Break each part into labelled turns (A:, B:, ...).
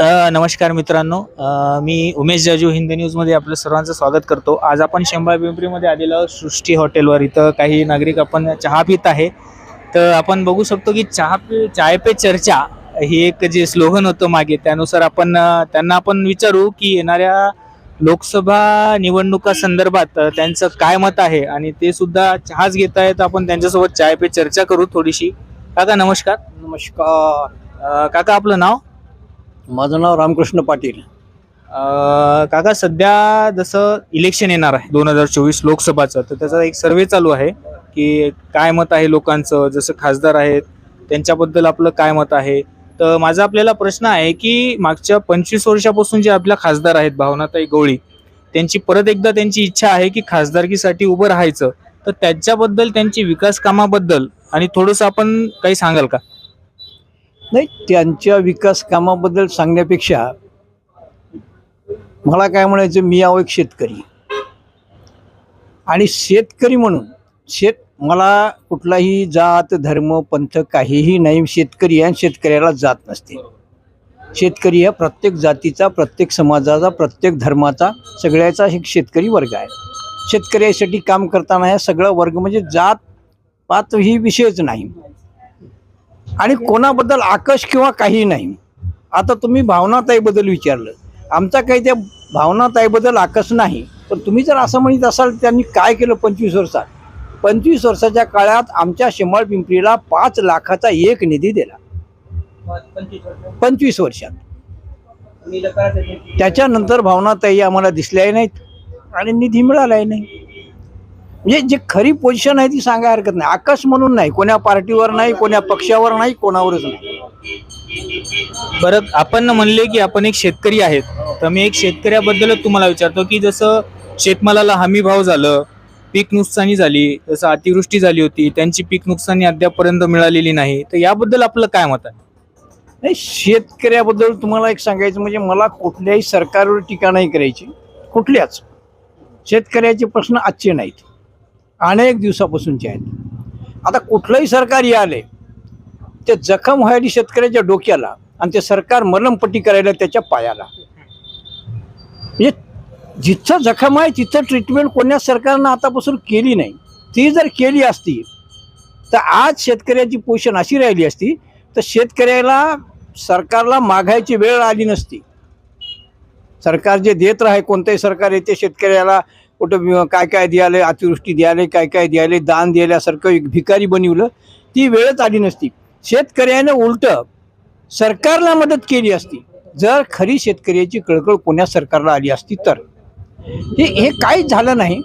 A: नमस्कार मित्रांनो. मी उमेश जाजू हिंदी न्यूजमध्ये आपलं सर्वांचं स्वागत करतो. आज आपण शेंबा पिंपरीमध्ये आलेलो आहोत सृष्टी हॉटेलवर इथं काही नागरिक आपण चहा पित आहे. तर आपण बघू शकतो की चहा पे चाय पे चर्चा ही एक जे स्लोगन होतं मागे त्यानुसार आपण त्यांना आपण विचारू की येणाऱ्या लोकसभा निवडणुका संदर्भात त्यांचं काय मत आहे? आणि ते सुद्धा चहाच घेत आहेत. आपण त्यांच्यासोबत चाय पे चर्चा करू थोडीशी. काका नमस्कार.
B: नमस्कार.
A: काका आपलं नाव?
B: माझं नाव रामकृष्ण पाटील.
A: काका सध्या जसं इलेक्शन येणार आहे दोन हजार चोवीस लोकसभाचं तर त्याचा एक सर्वे चालू आहे की काय मत आहे लोकांचं जसं खासदार आहेत त्यांच्याबद्दल आपलं काय मत आहे? तर माझा आपल्याला प्रश्न आहे की मागच्या पंचवीस वर्षापासून जे आपल्या खासदार आहेत भावनाताई गवळी त्यांची परत एकदा त्यांची इच्छा आहे की खासदारकीसाठी उभं राहायचं. तर त्याच्याबद्दल त्यांची विकास कामाबद्दल आणि थोडंसं आपण काही सांगाल का?
B: नाही त्यांच्या विकास कामाबद्दल सांगण्यापेक्षा मला काय म्हणायचं मी आहो एक शेतकरी. आणि शेतकरी म्हणून शेत मला कुठलाही जात धर्म पंथ काहीही नाही शेतकरी आहे आणि शेतकऱ्याला जात नसते. शेतकरी हा प्रत्येक जातीचा प्रत्येक समाजाचा प्रत्येक धर्माचा सगळ्याचा एक शेतकरी वर्ग आहे. शेतकऱ्यासाठी काम करताना हा सगळा वर्ग म्हणजे जात पात ही विषयच नाही. आणि कोणाबद्दल आकश किंवा काही नाही. आता तुम्ही भावनाताईबद्दल विचारलं. आमचा काही त्या भावनाताईबद्दल आकश नाही. पण तुम्ही जर असं म्हणत असाल त्यांनी काय केलं पंचवीस वर्षात? पंचवीस वर्षाच्या काळात आमच्या शेमाळ पिंपरीला पाच लाखाचा एक निधी दिला. पंचवीस वर्षात? त्याच्यानंतर भावनाताई आम्हाला दिसल्याही नाहीत आणि निधी मिळालाही नाही. म्हणजे जे खरी पोझिशन आहे ती सांगायला हरकत नाही. आकाश म्हणून नाही कोण्या पार्टीवर नाही कोण्या पक्षावर नाही कोणावरच नाही.
A: बरं आपण म्हणले की आपण एक शेतकरी आहेत. तर मी एक शेतकऱ्याबद्दलच तुम्हाला विचारतो की जसं शेतमालाला हमी भाव झालं पीक नुकसानी झाली जसं अतिवृष्टी झाली होती त्यांची पीक नुकसानी अद्यापर्यंत मिळालेली नाही. तर याबद्दल आपलं काय मत आहे?
B: नाही शेतकऱ्याबद्दल तुम्हाला एक सांगायचं म्हणजे मला कुठल्याही सरकारवर टीका नाही करायची. कुठल्याच. शेतकऱ्याचे प्रश्न आजचे नाहीत. अनेक दिवसापासूनचे आहेत. आता कुठलंही सरकार आले ते जखम व्हायली शेतकऱ्याच्या डोक्याला आणि ते सरकार मलमपट्टी करायला त्याच्या पायाला. म्हणजे जिथं जखम आहे तिथं ट्रीटमेंट कोण्या सरकारनं आतापासून केली नाही. ती जर केली असती तर आज शेतकऱ्याची पोषण अशी राहिली असती तर शेतकऱ्याला सरकारला मागायची वेळ आली नसती. सरकार जे देत राहे कोणतंही सरकार येते शेतकऱ्याला कुठं काय काय द्यायला अतिवृष्टी द्यायला काय काय द्यायला दान द्यायल्यासारखं एक भिकारी बनवलं ती वेळच आली नसती. शेतकऱ्यानं उलट सरकारला मदत केली असती. जर खरी शेतकऱ्याची कळकळ कोण्या सरकारला आली असती तर. हे हे काहीच झालं नाही.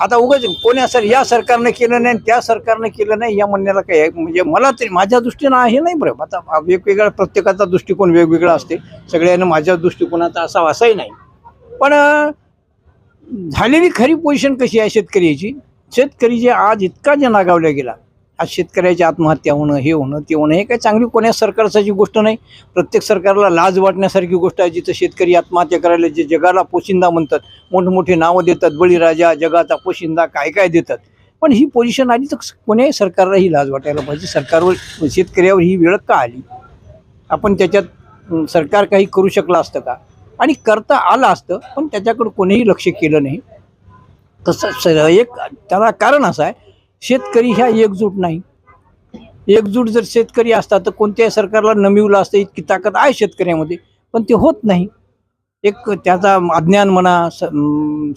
B: आता उगाच कोण्या सर या सरकारनं केलं नाही आणि त्या सरकारनं केलं नाही या म्हणण्याला काही आहे. म्हणजे मला तरी माझ्या दृष्टीनं आहे नाही बरं. आता वेगवेगळा प्रत्येकाचा दृष्टिकोन वेगवेगळा असते. सगळ्यांना माझ्या दृष्टिकोनाचा असा असाही नाही. पण झालेली खरी पोझिशन कशी आहे शेतकऱ्याची? शेतकरी जे आज इतका जे नागावल्या गेला. आज शेतकऱ्याची आत्महत्या होणं हे होणं ते होणं हे काही चांगली कोण्या सरकारची गोष्ट नाही. प्रत्येक सरकारला लाज वाटण्यासारखी गोष्ट आहे जिथं शेतकरी आत्महत्या करायला जे जगाला पोशिंदा म्हणतात. मोठमोठे नावं देतात बळीराजा जगाचा पोशिंदा काय काय देतात. पण ही पोझिशन आली तर कोण्याही सरकारला ही लाज वाटायला पाहिजे. सरकारवर शेतकऱ्यावर ही वेळ का आली? आपण त्याच्यात सरकार काही करू शकलं असतं का? आणि करता आलं असतं पण त्याच्याकडं कोणीही लक्ष केलं नाही. तसं स- एक त्याला कारण असं आहे शेतकरी ह्या एकजूट नाही. एकजूट जर शेतकरी असता तर कोणत्याही सरकारला नमिवलं असतं इतकी ताकद आहे शेतकऱ्यामध्ये पण ते होत नाही. एक त्याचा अज्ञान म्हणा स-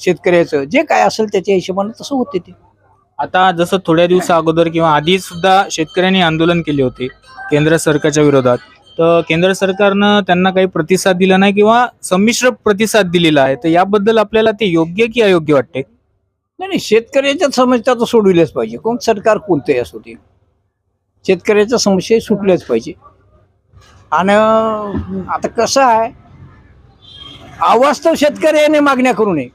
B: शेतकऱ्याचं जे काय असेल त्याच्या हिशोबाने तसं होते ते.
A: आता जसं थोड्या दिवसा अगोदर किंवा आधी सुद्धा शेतकऱ्यांनी आंदोलन केले होते केंद्र सरकारच्या विरोधात. तर केंद्र सरकारनं त्यांना काही प्रतिसाद दिला नाही किंवा संमिश्र प्रतिसाद दिलेला आहे तर याबद्दल आपल्याला ते योग्य की अयोग्य वाटते?
B: नाही नाही शेतकऱ्याच्या समस्या तर सोडविल्याच पाहिजे. कोण सरकार कोणतंही असू दे. शेतकऱ्याच्या समस्या सुटल्याच पाहिजे. आणि आता कसं आहे अवास्तव शेतकऱ्याने मागण्या करू नये.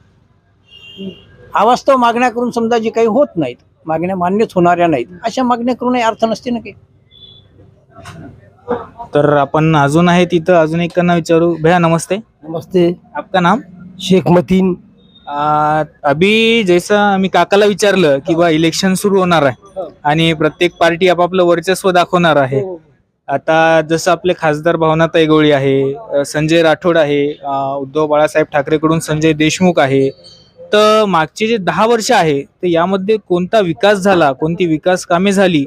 B: अवास्तव मागण्या करून समजा जे काही होत नाहीत मागण्या मान्यच होणाऱ्या नाहीत अशा मागण्या करूनही अर्थ नसते ना काही.
A: तर आपण अजून आहे तिथं अजून एकांना विचारू. भैया नमस्ते.
B: नमस्ते.
A: आपका नाम?
B: शेख मतीन.
A: आ, अभी जैसा मी काकाला विचारलं की बा इलेक्शन सुरू होणार आहे. आणि प्रत्येक पार्टी आपापलं वर्चस्व दाखवणार आहे. आता जसं आपले खासदार भावनाताई गवळी आहे संजय राठोड आहे उद्धव बाळासाहेब ठाकरेकडून संजय देशमुख आहे. तर मागचे जे दहा वर्ष आहे तर यामध्ये कोणता विकास झाला कोणती विकास कामे झाली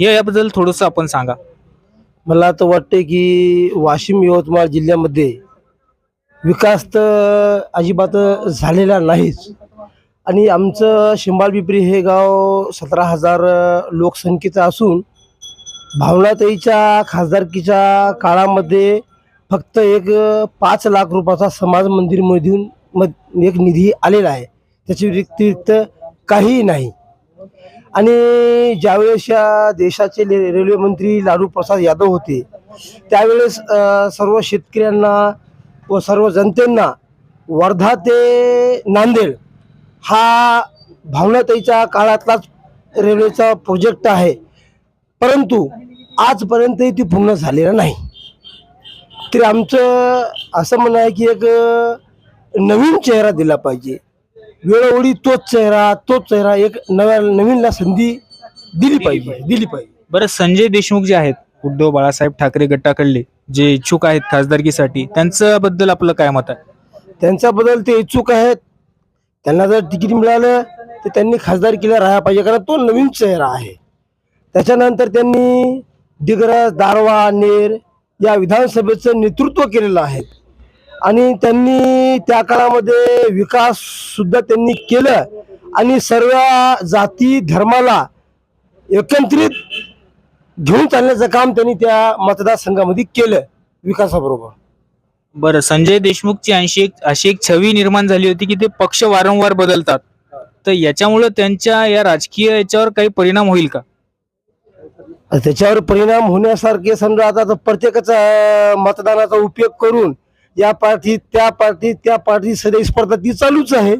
A: हे याबद्दल थोडंसं आपण सांगा.
C: मला तर वाटते की वाशिम यवतमाळ जिल्ह्यामध्ये विकास तर अजिबात झालेला नाहीच. आणि आमचं शिंबाळपिंपरी हे गाव सतरा हजार लोकसंख्येचं असून भावनाताईच्या खासदारकीच्या काळामध्ये फक्त एक पाच लाख रुपयाचा समाज मंदिरमधून मध एक निधी आलेला आहे. त्याच्या व्यतिरिक्त काहीही नाही. आणि ज्यावेळेस या देशाचे रेल्वेमंत्री रेल्वे मंत्री लालू प्रसाद यादव होते त्यावेळेस सर्व शेतकऱ्यांना व सर्व जनतेंना वर्धा ते नांदेड हा भावनाताईच्या काळातलाच रेल्वेचा प्रोजेक्ट आहे. परंतु आजपर्यंतही ती पूर्ण झालेलं नाही. तरी आमचं असं म्हणणं आहे की एक नवीन चेहरा दिला पाहिजे. वेळोवेळी तोच चेहरा तोच चेहरा एक नव्या नवीनला संधी दिली पाहिजे दिली पाहिजे.
A: बरं संजय देशमुख जे आहेत उद्धव बाळासाहेब ठाकरे गटाकडले जे इच्छुक आहेत खासदारकीसाठी त्यांच्याबद्दल आपलं काय मत आहे?
C: त्यांच्याबद्दल ते इच्छुक आहेत. त्यांना जर तिकीट मिळालं तर त्यांनी खासदारकीला राहायला पाहिजे कारण तो नवीन चेहरा आहे. त्याच्यानंतर त्यांनी दिग्रस दारवा नेर या विधानसभेचं नेतृत्व केलेलं आहे. आणि त्यांनी त्या काळामध्ये विकास सुद्धा त्यांनी केलं. आणि सर्व जाती धर्माला एकत्रित घेऊन चालण्याचं काम त्यांनी त्या मतदारसंघामध्ये केलं विकासाबरोबर.
A: बरं संजय देशमुखची अशी एक अशी एक छवी निर्माण झाली होती की ते पक्ष वारंवार बदलतात. तर याच्यामुळं त्यांच्या या राजकीय याच्यावर काही परिणाम होईल का?
C: त्याच्यावर परिणाम होण्यासारखे समजा आता तर प्रत्येकाचा मतदानाचा उपयोग करून या पार्टीत त्या पार्टीत त्या पार्टीत सदैव स्पर्धा ती चालूच आहे.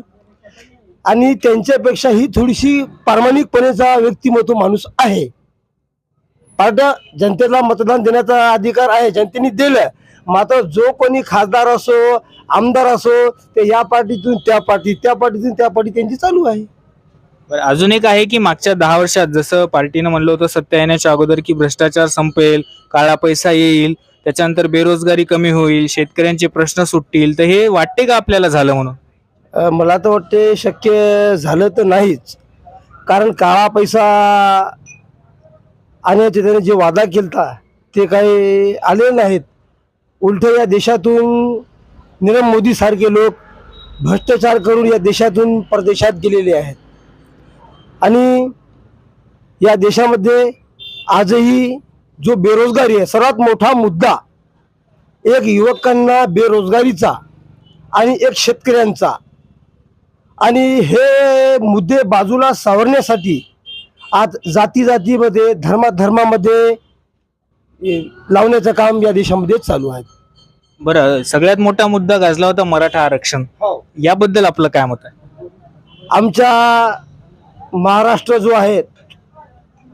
C: आणि त्यांच्यापेक्षा ही थोडीशी प्रामाणिकपणेचा व्यक्तिमत्व माणूस आहे. पार्ट्या जनतेला मतदान देण्याचा अधिकार आहे जनतेने दिलं मात्र जो कोणी खासदार असो आमदार असो ते या पार्टीतून त्या पार्टीत त्या पार्टीतून त्या पार्टी त्यांची चालू आहे.
A: बरं अजून एक आहे की मागच्या दहा वर्षात जसं पार्टीनं म्हणलं होतं सत्ता येण्याच्या अगोदर की भ्रष्टाचार संपेल काळा पैसा येईल त्याच्यानंतर बेरोजगारी कमी होईल शेतकऱ्यांचे प्रश्न सुटतील तर हे वाटते का आपल्याला झालं म्हणून?
C: अ, मला तर वाटते शक्य झालं तर नाहीच. कारण काळा पैसा आणण्याचे त्याने जे वादा केलता ते काही आले नाहीत. उलट या देशातून नीरव मोदीसारखे लोक भ्रष्टाचार करून या देशातून परदेशात गेलेले आहेत. आणि या देशामध्ये आजही जो बेरोजगारी आहे सर्वात मोठा मुद्दा एक युवकांना बेरोजगारीचा आणि एक शेतकऱ्यांचा. आणि हे मुद्दे बाजूला सावरण्यासाठी आज जाती जातीमध्ये धर्माधर्मामध्ये लावण्याचं काम या देशामध्ये चालू आहे.
A: बरं सगळ्यात मोठा मुद्दा गाजला होता मराठा आरक्षण. याबद्दल आपलं काय मत आहे?
C: आमच्या महाराष्ट्र जो आहे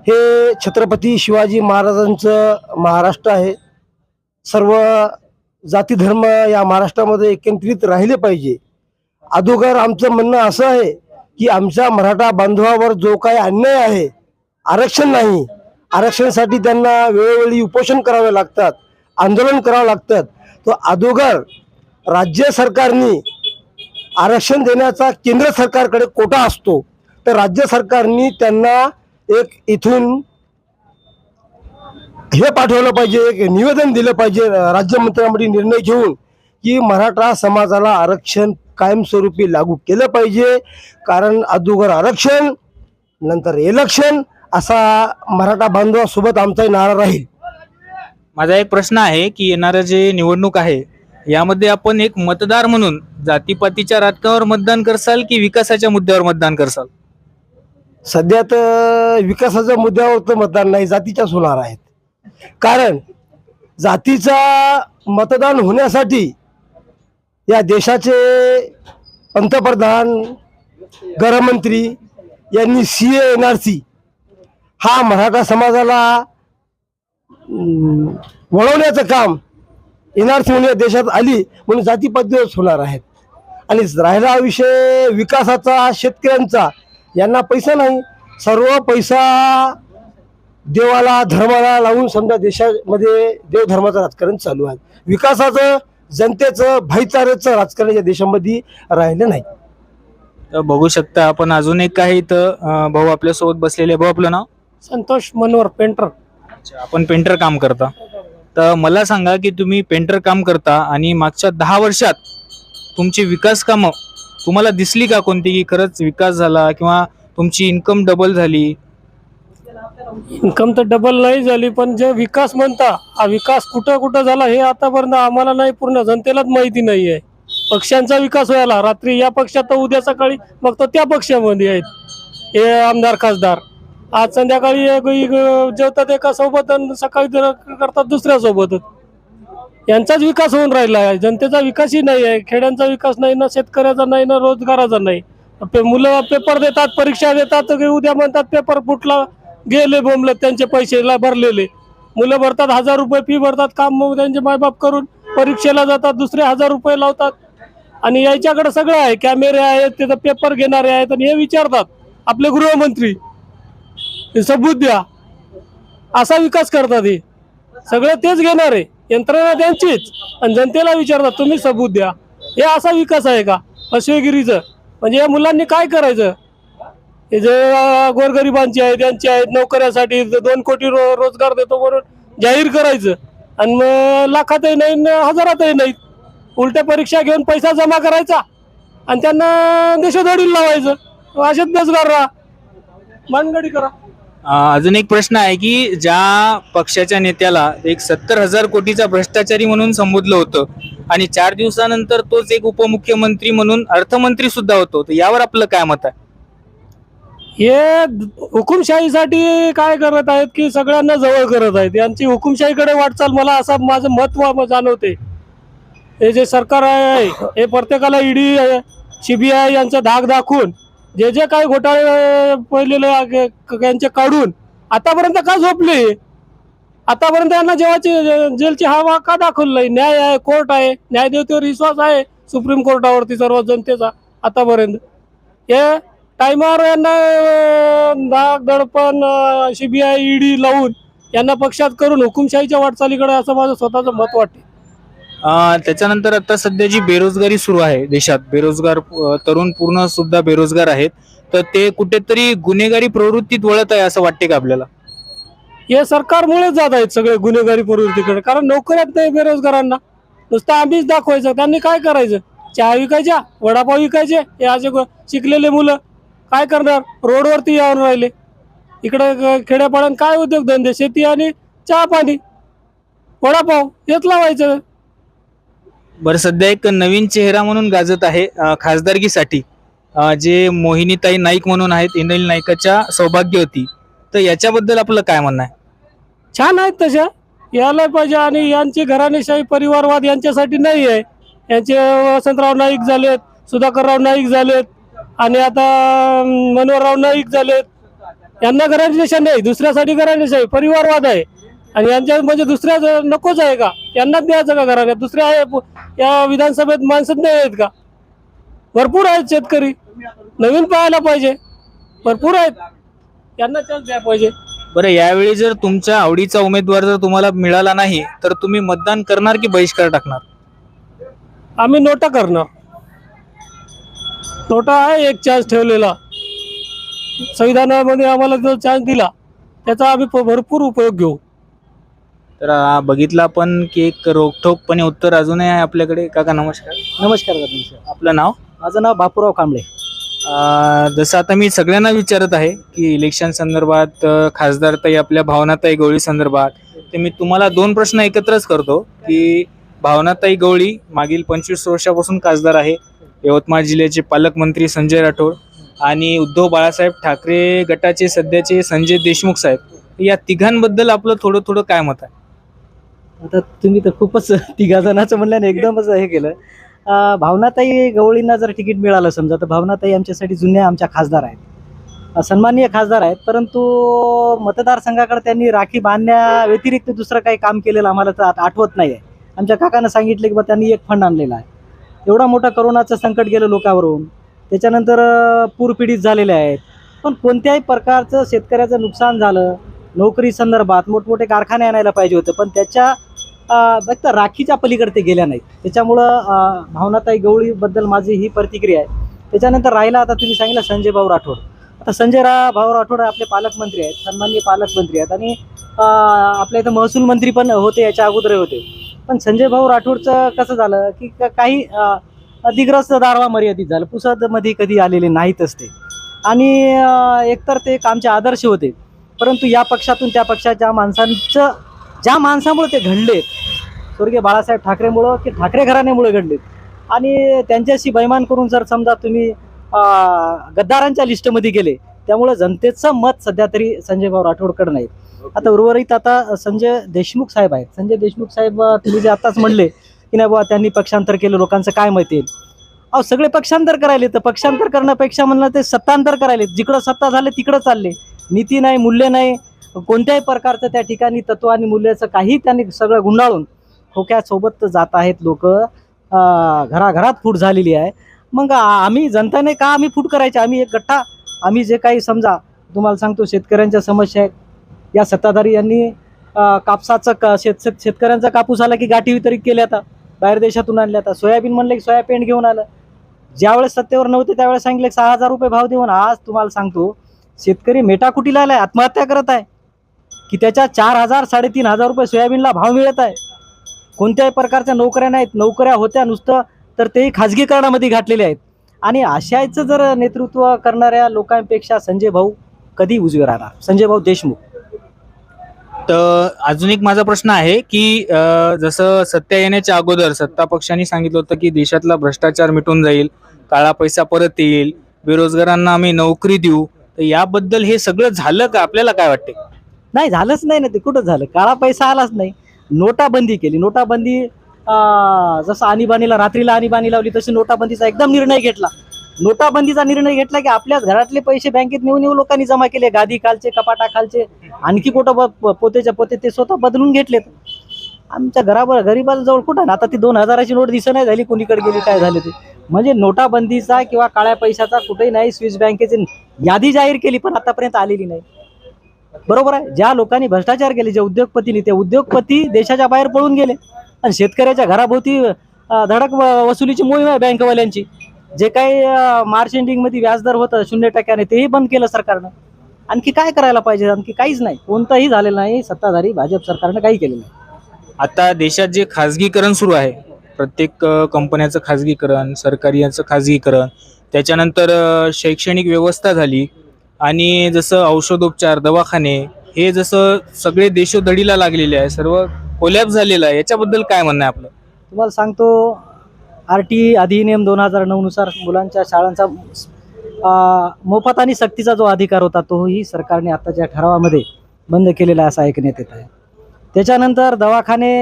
C: हे छत्रपती शिवाजी महाराजांचं महाराष्ट्र आहे. सर्व जाती धर्म या महाराष्ट्रामध्ये एकत्रित राहिले पाहिजे. अगोदर आमचं म्हणणं असं आहे की आमच्या मराठा बांधवावर जो काही अन्याय आहे आरक्षण नाही. आरक्षणासाठी त्यांना वेळोवेळी उपोषण करावे लागतात आंदोलन करावं लागतात. तो अगोदर राज्य सरकारने आरक्षण देण्याचा केंद्र सरकारकडे कोटा असतो. तर राज्य सरकारने त्यांना एक इथून हे पाठवलं पाहिजे एक निवेदन दिलं पाहिजे राज्यमंत्र्यांमध्ये राज्य निर्णय घेऊन की मराठा समाजाला आरक्षण कायमस्वरूपी लागू केलं पाहिजे कारण अदुगर आरक्षण नंतर इलेक्शन असा मराठा बांधवासोबत आमचा नारा राहील.
A: माझा एक प्रश्न आहे की येणारं जे निवडणूक आहे यामध्ये आपण एक मतदार म्हणून जातीपातीच्या राजकारणावर मतदान करसाल की विकासाच्या मुद्द्यावर मतदान करसाल?
C: सध्या तर विकासाच्या मुद्द्यावर तर मतदान नाही जातीच्याच होणार आहेत. कारण जातीचा मतदान होण्यासाठी या देशाचे पंतप्रधान गृहमंत्री यांनी सी एन आर सी हा मराठा समाजाला वळवण्याचं काम एन आर सी म्हणून देशात आली म्हणून जातीपातीवरच होणार आहेत. आणि राहिला विषय विकासाचा शेतकऱ्यांचा यांना पैसा नाही. सर्व पैसा देवाला धर्माला लावून समजा देशामध्ये देवधर्माचं राजकारण चालू आहे. विकासाचं जनतेचं भाईचाऱ्याचं राजकारण या देशामध्ये राहिलं नाही.
A: तर बघू शकता आपण अजून एक काही इथं भाऊ आपल्यासोबत बसलेले. भाऊ आपलं नाव?
C: संतोष मनोहर पेंटर.
A: अच्छा आपण पेंटर काम करता. तर मला सांगा की तुम्ही पेंटर काम करता आणि मागच्या दहा वर्षात तुमची विकास कामं तुम्हाला दिसली का कोणती की खरंच विकास झाला किंवा तुमची इन्कम डबल झाली?
D: इन्कम तर डबल नाही झाली पण जे विकास म्हणता हा विकास कुठं कुठं झाला हे आतापर्यंत आम्हाला नाही पूर्ण जनतेलाच माहिती नाही आहे. पक्षांचा विकास व्हायला रात्री या पक्षात तर उद्या सकाळी मग तर त्या पक्षामध्ये आहेत. हे आमदार खासदार. आज संध्याकाळी जेवतात एका सोबत आणि सकाळी करतात दुसऱ्या सोबतच. यांचाच विकास होऊन राहिला आहे. जनतेचा विकासही नाही आहे. खेड्यांचा विकास नाही ना शेतकऱ्याचा नाही ना रोजगाराचा नाही. पे- मुलं पेपर देतात परीक्षा देतात तर उद्या म्हणतात पेपर फुटला गेले बोंबलत त्यांचे पैसेला भरलेले. मुलं भरतात हजार रुपये फी भरतात काम मग त्यांचे मायबाप करून परीक्षेला जातात दुसरे हजार रुपये लावतात. आणि याच्याकडे सगळं आहे. कॅमेरे आहेत तिथं पेपर घेणारे आहेत आणि हे विचारतात आपले गृहमंत्री. हे सबूत द्या. असा विकास करतात हे. सगळं तेच घेणार. आहे यंत्रणा त्यांचीच. आणि जनतेला विचारतात तुम्ही सबूत द्या. हे असा विकास आहे का? अश्वगिरीचं. म्हणजे या मुलांनी काय करायचं? हे जे गोरगरिबांची गोरगरिबांचे आहेत त्यांचे आहेत नोकऱ्यासाठी दोन कोटी रो रोजगार देतो म्हणून जाहीर करायचं. आणि मग लाखातही नाही हजारातही नाही. उलट्या परीक्षा घेऊन पैसा जमा करायचा. आणि त्यांना देशोधडीला लावायचं. असेच बेजगार राहा. मानगडी करा.
A: अजून एक प्रश्न आहे की ज्या पक्षाच्या नेत्याला एक सत्तर हजार कोटीचा भ्रष्टाचारी म्हणून संबोधलं होतं आणि चार दिवसानंतर तोच एक उपमुख्यमंत्री म्हणून अर्थमंत्री सुद्धा होतो तर यावर आपलं काय मत आहे?
D: हे हुकुमशाहीसाठी काय करत आहेत की सगळ्यांना जवळ करत आहेत? यांची हुकुमशाहीकडे वाटचाल मला असं माझं मत जाणवते. हे जे सरकार आहे हे प्रत्येकाला ईडी सीबीआय यांचा धाक दाखवून जे जे काही घोटाळे पडलेले यांचे काढून आतापर्यंत का झोपले? आतापर्यंत यांना जेव्हाची जेलची हवा का दाखवली? न्याय आहे कोर्ट आहे न्यायदेवतेवर विश्वास आहे सुप्रीम कोर्टावरती सर्व जनतेचा आतापर्यंत. हे टायमावर यांना दाग धाक दडपण सीबीआय ईडी लावून यांना पक्षात करून हुकुमशाहीच्या वाटचालीकडे असं माझं स्वतःचं मत वाटते.
A: त्याच्यानंतर आता सध्या जी बेरोजगारी सुरू आहे देशात बेरोजगार तरुण पूर्ण सुद्धा बेरोजगार आहेत तर ते कुठेतरी गुन्हेगारी प्रवृत्तीत वळत आहे असं वाटते का आपल्याला?
D: हे सरकारमुळेच जात आहेत सगळे गुन्हेगारी प्रवृत्तीकडे कारण नोकऱ्यात नाही बेरोजगारांना. नुसतं आम्हीच दाखवायचं त्यांनी काय करायचं? चहा विकायच्या वडापाव विकायचे हे असे शिकलेले मुलं. काय करणार? रोडवरती यावर राहिले. इकडे खेड्यापाड्यात काय उद्योगधंदे? शेती आणि चहा पाणी. वडापाव हेच लावायचं.
A: बरं सध्या एक नवीन चेहरा म्हणून गाजत आहे अं, खासदारकीसाठी. जे मोहिनीताई नाईक म्हणून आहेत इंद्रनील नाईकाच्या सौभाग्यवती. तर याच्याबद्दल आपलं काय म्हणणं आहे?
D: छान आहेत तशा. यायला पाहिजे आणि यांची घराणेशाही परिवारवाद यांच्यासाठी नाही आहे. यांचे वसंतराव नाईक झालेत सुधाकरराव नाईक झालेत आणि आता अं, मनोहरराव नाईक झालेत. यांना घराणेशाही नाही दुसऱ्यासाठी घराणेशाही परिवारवाद आहे. आणि यांच्या म्हणजे दुसऱ्या नकोच आहे का? यांनाच द्यायचं का घराण्यात दुसऱ्या आहे या विधानसभेत माणसं नाही आहेत का? भरपूर आहेत शेतकरी. नवीन पाहायला पाहिजे. भरपूर आहेत. यांना चान्स द्यायला पाहिजे.
A: बरं यावेळी जर तुमच्या आवडीचा उमेदवार जर तुम्हाला मिळाला नाही तर तुम्ही मतदान करणार की बहिष्कार टाकणार?
D: आम्ही नोटा करणार. नोटा आहे एक चान्स ठेवलेला. संविधानामध्ये आम्हाला जो चान्स दिला त्याचा आम्ही भरपूर उपयोग घेऊ.
A: तर आ, बघितलं आपण की एक रोखठोकपणे उत्तर अजूनही आहे आपल्याकडे. काका नमस्कार.
E: नमस्कार सर
A: आपलं नाव?
E: माझं नाव बापूराव कांबळे.
A: आ, जसं आता मी सगळ्यांना विचारत आहे की इलेक्शन संदर्भात अ, खासदारताई आपल्या भावनाताई गवळी संदर्भात ते मी तुम्हाला दोन प्रश्न एकत्रच करतो की भावनाताई गवळी मागील पंचवीस वर्षापासून खासदार आहे यवतमाळ जिल्ह्याचे पालकमंत्री संजय राठोड आणि उद्धव बाळासाहेब ठाकरे गटाचे सध्याचे संजय देशमुख साहेब. या तिघांबद्दल आपलं थोडं थोडं काय मत आहे?
E: आता तुम्ही तर खूपच तिघा जणांचं म्हणल्याने एकदमच हे केलं. भावनाताई गवळींना जर तिकीट मिळालं समजा तर भावनाताई आमच्यासाठी जुन्या आमच्या खासदार आहेत. सन्माननीय खासदार आहेत परंतु मतदारसंघाकडे त्यांनी राखी बांधण्या व्यतिरिक्त दुसरं काही काम केलेलं आम्हाला तर आठवत नाही आहे आमच्या काकानं सांगितलं की बा त्यांनी एक फंड आणलेला आहे. एवढा मोठा करोनाचं संकट गेलं लोकांवरून. त्याच्यानंतर अं, पूरपीडित झालेले आहेत. पण कोणत्याही प्रकारचं शेतकऱ्याचं नुकसान झालं नोकरी संदर्भात मोठमोठे कारखाने आणायला पाहिजे होते पण त्याच्या अं, फक्त राखीच्या पलीकडे ते गेल्या नाहीत. त्याच्यामुळं भावनाताई गवळीबद्दल माझी ही प्रतिक्रिया आहे. त्याच्यानंतर राहिला आता तुम्ही सांगितलं संजय भाऊ राठोड. आता संजय रा भाऊ राठोड आपले पालकमंत्री आहेत सन्माननीय पालकमंत्री आहेत आणि आपल्या इथं महसूल मंत्री पण होते याच्या अगोदर होते. पण संजय भाऊ राठोडचं कसं झालं की काही अधिग्रस्त दारवा मर्यादित झालं. पुसदमध्ये कधी आलेले नाहीतच ते. आणि एकतर ते एक आमचे आदर्श होते. परंतु या पक्षातून त्या पक्षाच्या माणसांचं ज्या माणसामुळे ते घडलेत स्वर्गीय बाळासाहेब ठाकरेमुळं की ठाकरे घराण्यामुळे घडलेत आणि त्यांच्याशी बैमान करून जर समजा तुम्ही गद्दारांच्या लिस्टमध्ये गेले त्यामुळं जनतेचं मत सध्या तरी संजय भाऊ राठोडकडे नाही. आता उर्वरित आता संजय देशमुख साहेब आहेत. संजय देशमुख साहेब तुम्ही जे आताच म्हणले की नाही बाबा त्यांनी पक्षांतर केलं लोकांचं काय मत येईल अहो सगळे पक्षांतर करायले तर पक्षांतर करण्यापेक्षा म्हणलं ते सत्तांतर करायले. जिकडं सत्ता झाले तिकडं चालले. नीती नाही मूल्य नाही कोणत्याही प्रकारचं त्या ठिकाणी तत्व आणि मूल्याचं काही त्यांनी सगळं गुंडाळून खोक्यासोबत जात आहेत लोक. घराघरात फूट झालेली आहे. मग आम्ही जनताने का आम्ही फूट करायचे? आम्ही एक गठ्ठा आम्ही जे काही समजा तुम्हाला सांगतो शेतकऱ्यांच्या समस्या आहेत. या सत्ताधारी यांनी कापसाचं क शेत शेत- शेतकऱ्यांचा कापूस आला की गाठी वितरित केल्या आता बाहेर देशातून आणल्या आता. सोयाबीन म्हणलं की सोयाबीन घेऊन आलं. ज्यावेळेस सत्तेवर नव्हते त्यावेळेस सांगितले सहा हजार रुपये भाव देऊन. आज तुम्हाला सांगतो शेतकरी मेटाकुटीला आलाय आत्महत्या करत आहे. की त्याच्या चार हजार साडेतीन हजार रुपये सोयाबीनला भाव मिळत आहे. कोणत्याही प्रकारच्या नोकऱ्या नाहीत. नोकऱ्या होत्या नुसतं तर तेही खाजगीकरणामध्ये घातलेले आहेत. आणि अशाचं जर नेतृत्व करणाऱ्या लोकांपेक्षा संजय भाऊ कधी उजवे राहणार? संजय भाऊ देशमुख.
A: तर अजून एक माझा प्रश्न आहे की अं, जसं सत्ता येण्याच्या अगोदर सत्ता पक्षांनी सांगितलं होतं की देशातला भ्रष्टाचार मिटून जाईल काळा पैसा परत येईल बेरोजगारांना आम्ही नोकरी देऊ. तर याबद्दल हे सगळं झालं का? आपल्याला काय वाटते?
E: नाही झालंच नाही ना ते. कुठं झालं? काळा पैसा आलाच नाही. नोटाबंदी केली. नोटाबंदी जसं आणीबाणीला रात्रीला आणीबाणी लावली तशी नोटाबंदीचा एकदम निर्णय घेतला. नोटाबंदीचा निर्णय घेतला की आपल्या घरातले पैसे बँकेत नेऊन येऊन लोकांनी जमा केले. गादी खालचे कपाटा खालचे आणखी कुठं ब- प- पोतेच्या पोते ते स्वतः बदलून घेतलेत. आमच्या घराबर गरीबाला जवळ कुठं ना? आता ती दोन हजाराची नोट दिसत नाही झाली कुणीकडे गेली काय झाले ते. म्हणजे नोटाबंदीचा किंवा काळ्या पैशाचा कुठेही नाही स्विस बँकेची यादी जाहीर केली पण आतापर्यंत आलेली नाही. बरोबर आहे. ज्या लोकांनी भ्रष्टाचार केले जे उद्योगपतींनी ते उद्योगपती देशाच्या बाहेर पळून गेले. आणि शेतकऱ्याच्या घराभोवती धडक व- वसुलीची मोहीम आहे बँकवाल्यांची. जे काही मार्च एंडिंगमध्ये व्याजदर होतं शून्य टक्क्याने तेही बंद केलं सरकारनं. आणखी काय करायला पाहिजे? आणखी काहीच नाही. कोणतंही झालेलं नाही. सत्ताधारी भाजप सरकारनं काही केलेलं नाही.
A: आता देशात जे खाजगीकरण सुरू आहे प्रत्येक कंपन्याचं खाजगीकरण सरकारी याचं खाजगीकरण त्याच्यानंतर शैक्षणिक व्यवस्था झाली. आणि जसं औषधोपचार दवाखाने हे जसं सगळे देशोधडीला लागलेले आहे सर्व कोलॅप झालेलं आहे. याच्याबद्दल काय म्हणणं आहे आपलं?
E: तुम्हाला सांगतो आर टी अधिनियम दोन हजार नऊनुसार मुलांच्या शाळांचा मोफत आणि सक्तीचा जो अधिकार होता तोही सरकारने आताच्या ठरावामध्ये बंद केलेला आहे असं ऐकण्यात येत आहे. त्याच्यानंतर दवाखाने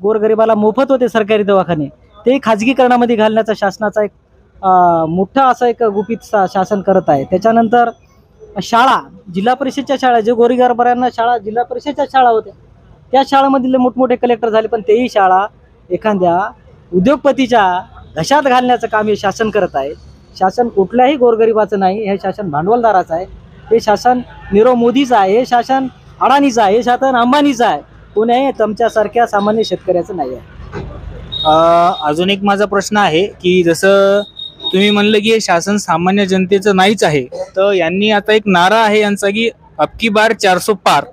E: गोरगरिबाला मोफत होते सरकारी दवाखाने तेही खाजगीकरणामध्ये घालण्याचा शासनाचा एक मोठा असं एक गुपित सा शासन करत आहे. त्याच्यानंतर शाळा जिल्हा परिषदच्या शाळा जे गोरगरिबांना शाळा जिल्हा परिषदच्या शाळा होत्या त्या शाळामधले मोठमोठे कलेक्टर झाले पण तेही शाळा एखाद्या उद्योगपतीच्या घशात घालण्याचं काम हे शासन करत आहे. शासन कुठल्याही गोरगरिबाचं नाही हे शासन भांडवलदाराचं आहे. हे शासन नीरव मोदीचं आहे हे शासन अडाणीचं आहे हे शासन अंबानीचं आहे. कोण्याही तुमच्यासारख्या सामान्य शेतकऱ्याचं नाही आहे.
A: अजून एक माझा प्रश्न आहे की जसं तुम्ही म्हणलं की हे शासन सामान्य जनतेचं नाहीच आहे. तर यांनी आता एक नारा आहे यांचा की अबकी बार चारसो पार.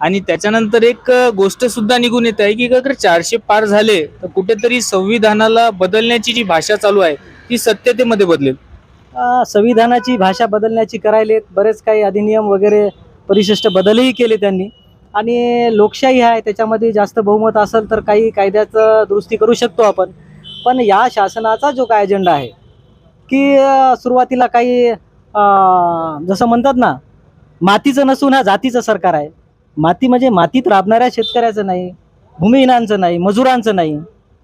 A: आणि त्याच्यानंतर एक गोष्ट सुद्धा निघून येत आहे की अगर चारशे पार झाले तर कुठेतरी संविधानाला बदलण्याची जी भाषा चालू आहे ती सत्यतेमध्ये बदलेल.
E: संविधानाची भाषा बदलण्याची करायले बरेच काही अधिनियम वगैरे परिशिष्ट बदलही केले त्यांनी. आणि लोकशाही आहे त्याच्यामध्ये जास्त बहुमत असेल तर काही कायद्याचं दुरुस्ती करू शकतो आपण. पण या शासनाचा जो काय अजेंडा आहे की सुरुवातीला काही जसं म्हणतात ना मातीचं नसून हा जातीचं सरकार आहे. माती म्हणजे मातीत राबणाऱ्या शेतकऱ्याचं नाही भूमिहीनांचं नाही मजुरांचं नाही.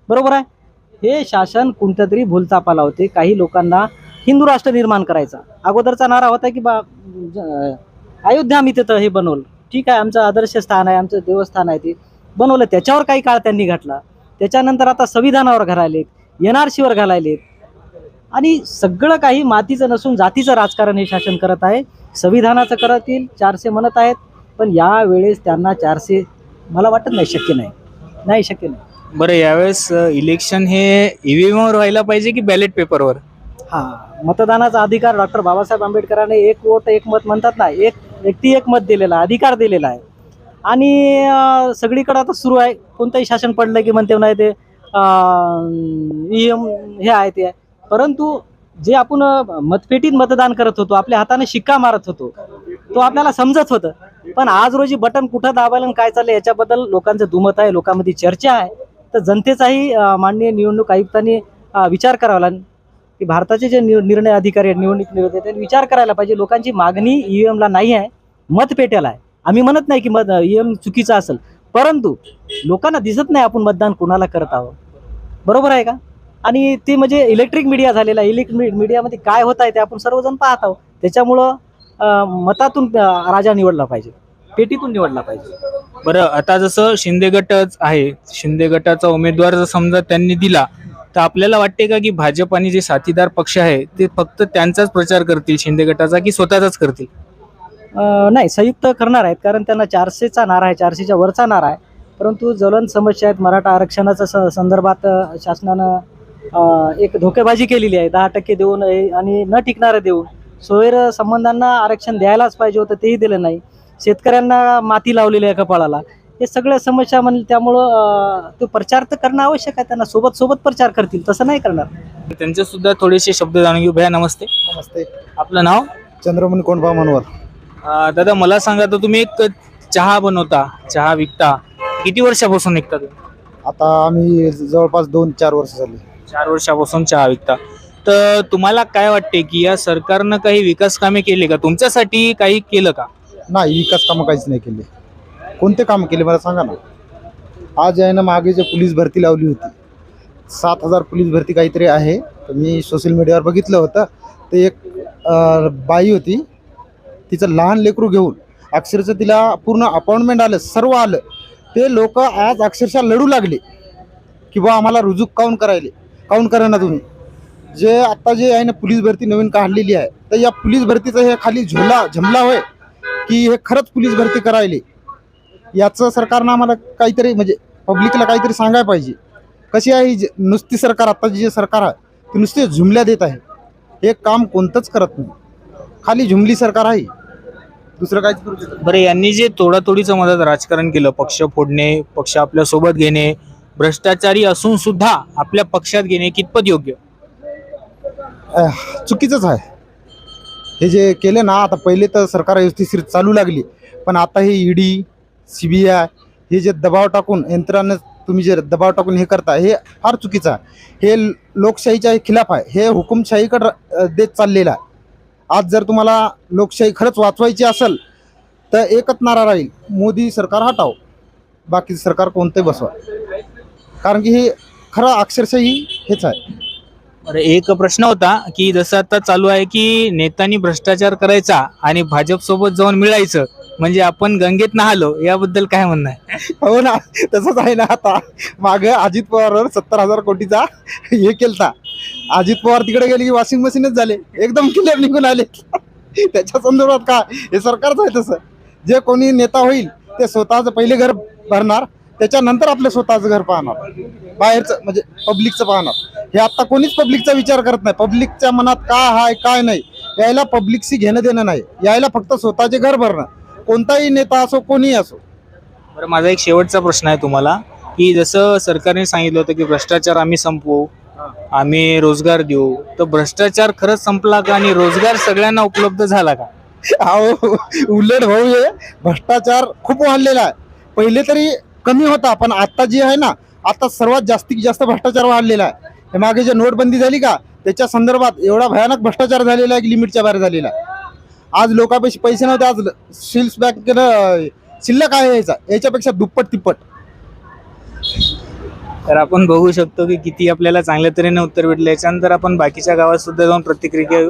E: बरोबर आहे? हे शासन कोणत्या तरी भूलचापा लावते काही लोकांना हिंदू राष्ट्र निर्माण करायचा. अगोदरचा नारा होता की बा अयोध्या आम्ही तिथं हे बनवलं. ठीक आहे आमचं आदर्श स्थान आहे आमचं देवस्थान आहे ते बनवलं. त्याच्यावर काही काळ त्यांनी घातला. त्याच्यानंतर आता संविधानावर घालायलेत एन आर सीवर घालायलेत. आणि सगळं काही मातीचं नसून जातीचं राजकारण हे शासन करत आहे. संविधानाचं करत येईल चारशे म्हणत आहेत पण यावेळेस त्यांना चारशे मला वाटत नाही शक्य नाही. नाही शक्य नाही.
A: बरं यावेळेस इलेक्शन हे ईव्हीएम वर व्हायला पाहिजे की बॅलेट पेपरवर
E: हा मतदानाचा अधिकार डॉक्टर बाबासाहेब आंबेडकरांनी एक वोट एक मत म्हणतात ना एक व्यक्ती एक मत दिलेला आहे, अधिकार दिलेला आहे. आणि सगळीकडे आता सुरू आहे. कोणतंही शासन पडलं की म्हणते नाही ते एम हे आहे ते. आहे. परंतु जे आपण मतपेटीत मतदान करत होतो आपल्या हाताने शिक्का मारत होतो तो आपल्याला समजत होतं. पण आज रोजी बटन कुठं दाबायला आणि काय चाललं याच्याबद्दल लोकांचं दुमत आहे लोकांमध्ये चर्चा आहे. तर जनतेचाही माननीय निवडणूक आयुक्तांनी विचार करावा लागेल की भारताचे जे निर्णय अधिकारी आहेत निवडणूक निर्णय त्यांनी विचार करायला पाहिजे. लोकांची मागणी ई एमला नाही आहे मतपेट्याला आहे. आम्ही म्हणत नाही की मत ईव्हीएम चुकीचं असेल. परंतु लोकांना दिसत नाही आपण मतदान कुणाला करत आहोत. बरोबर आहे का? आणि ते म्हणजे इलेक्ट्रिक मीडिया झालेला आहे. इलेक्ट्रिक मीडियामध्ये काय होत आहे ते आपण सर्वजण पाहत आहोत. त्याच्यामुळं मतातून राजा निवडला पाहिजे. पेटीतून निवडला पाहिजे.
A: बरं आता जसं शिंदे गटच आहे शिंदे गटाचा उमेदवार जर समजा त्यांनी दिला तर आपल्याला वाटते का की भाजप आणि जे साथीदार पक्ष आहे ते फक्त त्यांचाच प्रचार करतील शिंदे गटाचा की स्वतःचाच करतील?
E: नाही संयुक्त करणार आहेत कारण त्यांना चारशेचा नारा आहे चारशेच्या वरचा नारा आहे. परंतु ज्वलंत समस्या आहेत मराठा आरक्षणाच्या संदर्भात शासनानं अं, एक धोकेबाजी केलेली आहे दहा टक्के देऊन आणि न टिकणारं देऊन. सोयर संबंधांना आरक्षण द्यायलाच पाहिजे होतं तेही दिलं नाही. शेतकऱ्यांना माती लावलेली आहे कपाळाला. हे सगळ्या समस्या म्हण त्यामुळं अं, तो प्रचार तर करणं आवश्यक आहे त्यांना सोबत सोबत प्रचार करतील तसं नाही करणार.
A: त्यांचे सुद्धा थोडेसे शब्द जाणून घेऊ. भैया नमस्ते.
F: नमस्ते.
A: आपलं नाव?
F: चंद्रमणी कोंडपा मनवर
A: अं, दादा मला सांगा तर तुम्ही एक चहा बनवता चहा विकता. किती वर्षापासून विकता तुम्ही?
F: आता आम्ही जवळपास दोन चार वर्ष झाली.
A: चार वर्षापासून चहा विकता. तर तुम्हाला काय वाटते की या सरकारनं काही विकास कामे केली का? तुमच्यासाठी काही केलं का?
F: नाही विकास कामं काहीच नाही केले. कोणते काम केले मला सांगा ना. आज आहे ना मागे जे पोलीस भरती लावली होती. सात हजार पोलीस भरती काहीतरी आहे. तर मी सोशल मीडियावर बघितलं होतं. ते एक बाई होती. तिचं लहान लेकरू घेऊन अक्षरशः तिला पूर्ण अपॉइंटमेंट आलं सर्व आलं. ते लोक आज अक्षरशः लढू लागले. की बा आम्हाला रुजूक काऊन करायले? काऊन करा ना तुम्ही. जे आता जे आहे ना पोलीस भरती नवीन काढलेली आहे तर या पोलीस भरतीचं हे खाली झोला झमला होय की हे खरंच पोलीस भरती करायली. याचं सरकारनं आम्हाला काहीतरी म्हणजे पब्लिकला काहीतरी सांगायला पाहिजे. कशी आहे ही नुसती सरकार आत्ताची जे सरकार आहे ती नुसती झुमल्या देत आहे. हे काम कोणतंच करत नाही. खाली झुमली सरकार आहे. दुसरं काहीच करू
A: बरं यांनी जे तोडातोडीचं मदत राजकारण केलं पक्ष फोडणे पक्ष आपल्यासोबत घेणे भ्रष्टाचारी असून सुद्धा आपल्या पक्षात घेणे कितपत योग्य?
F: चुकीचंच आहे. हे जे केले ना आता पहिले तर सरकार व्यवस्थित चालू लागली. पण आता हे ईडी सी बी आय हे जे दबाव टाकून यंत्रानं तुम्ही जे दबाव टाकून हे करता हे फार चुकीचं आहे. हे लोकशाहीच्या खिलाफ आहे. हे हुकुमशाहीकडं देत चाललेलं आहे. आज जर तुम्हाला लोकशाही खरंच वाचवायची असेल तर एकच नारा राहील. मोदी सरकार हटाव बाकी सरकार कोणतंही बसवा. कारण की हे खरं अक्षरशः ही हेच आहे.
A: बरं एक प्रश्न होता की जसं आता चालू आहे की नेत्यांनी भ्रष्टाचार करायचा आणि भाजप सोबत जाऊन मिळायचं म्हणजे आपण गंगेत नहालो याबद्दल काय म्हणणं आहे?
F: हो ना तसंच आहे ना आता. मागं अजित पवारवर सत्तर हजार कोटीचा हे केलता. अजित पवार तिकडे गेले की वॉशिंग मशीनच झाले. एकदम क्लिअर निघून आले. त्याच्या संदर्भात काय? हे सरकारच आहे तसं. जे कोणी नेता होईल ते स्वतःचं पहिले घर भरणार त्याच्यानंतर आपलं स्वतःचं घर पाहणार. बाहेरचं म्हणजे पब्लिकचं पाहणार. हे आता कोणीच पब्लिकचा विचार करत नाही. पब्लिकच्या मनात काय हाय काय नाही. यायला पब्लिकशी घेणं देणं नाही. यायला फक्त स्वतःचे घर भरणं. कोणताही नेता असो कोणीही असो.
A: बरं माझा एक शेवटचा प्रश्न आहे तुम्हाला की जसं सरकारने सांगितलं होतं की भ्रष्टाचार आम्ही संपवू आम्ही रोजगार देऊ तर भ्रष्टाचार खरंच संपला का आणि रोजगार सगळ्यांना उपलब्ध झाला का?
F: अहो उलट भाऊ भ्रष्टाचार खूप वाढलेला आहे. पहिले तरी कमी होता पण आता जे आहे ना आता सर्वात जास्तीत जास्त भ्रष्टाचार वाढलेला आहे. मागे जे नोटबंदी झाली का त्याच्या संदर्भात एवढा भयानक भ्रष्टाचार झालेला आहे की लिमिटच्या बाहेर झालेला आहे. आज लोकांपेक्षा पैसे नव्हते आज सिल्स बँकेनं शिल्लक आहे याचा याच्यापेक्षा दुप्पट तिप्पट.
A: तर आपण बघू शकतो की किती आपल्याला चांगल्या तऱ्हेने उत्तर भेटलं. याच्यानंतर आपण बाकीच्या गावात सुद्धा जाऊन प्रतिक्रिया